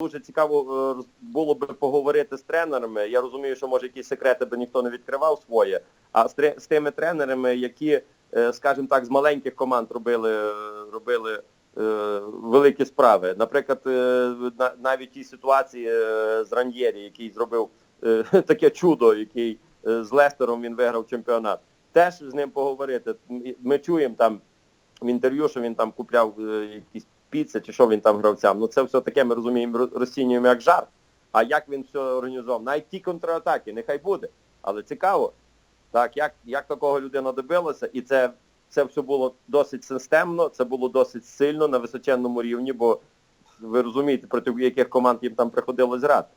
дуже цікаво е, було би поговорити з тренерами. Я розумію, що може якісь секрети би ніхто не відкривав своє, а з, тими тренерами, які, е, скажімо так, з маленьких команд робили, робили е, великі справи. Наприклад, навіть ті ситуації з Раньєрі, який зробив таке чудо, який з Лестером він виграв чемпіонат. Теж з ним поговорити. Ми чуємо там в інтерв'ю, що він там купляв якісь піци чи що він там гравцям. Ну це все таке ми розуміємо, роз- розцінюємо як жарт. А як він все організував? Навіть ті контратаки, нехай буде. Але цікаво, так, як, як такого людина добилася, і це, це все було досить системно, це було досить сильно на височенному рівні, бо ви розумієте, проти яких команд їм там приходилось грати.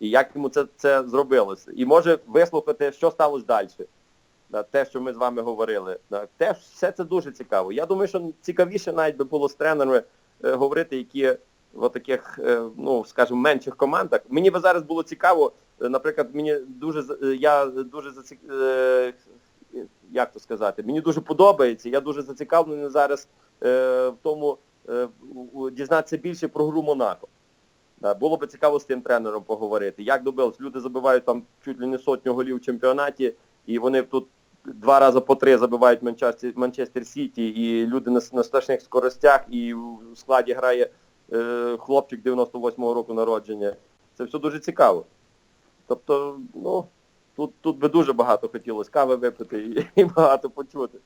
І як йому це, це зробилося. І може вислухати, що сталося далі. Да, те, що ми з вами говорили. Теж все це дуже цікаво. Я думаю, що цікавіше навіть би було з тренерами говорити, які в таких, е, ну, скажімо, менших командах. Мені би зараз було цікаво, е, наприклад, мені дуже е, я дуже зацік... е, як то сказати, мені дуже подобається, я дуже зацікавлений зараз е, в тому е, дізнатися більше про гру Монако. Було би цікаво з тим тренером поговорити. Як добилось? Люди забивають там чуть ли не сотню голів в чемпіонаті, і вони тут два рази по три забивають Манчестер, Манчестер Сіті, і люди на, на страшних скоростях, і в складі грає е, хлопчик 98-го року народження. Це все дуже цікаво. Тобто, ну, тут, тут би дуже багато хотілося кави випити і, і багато почути.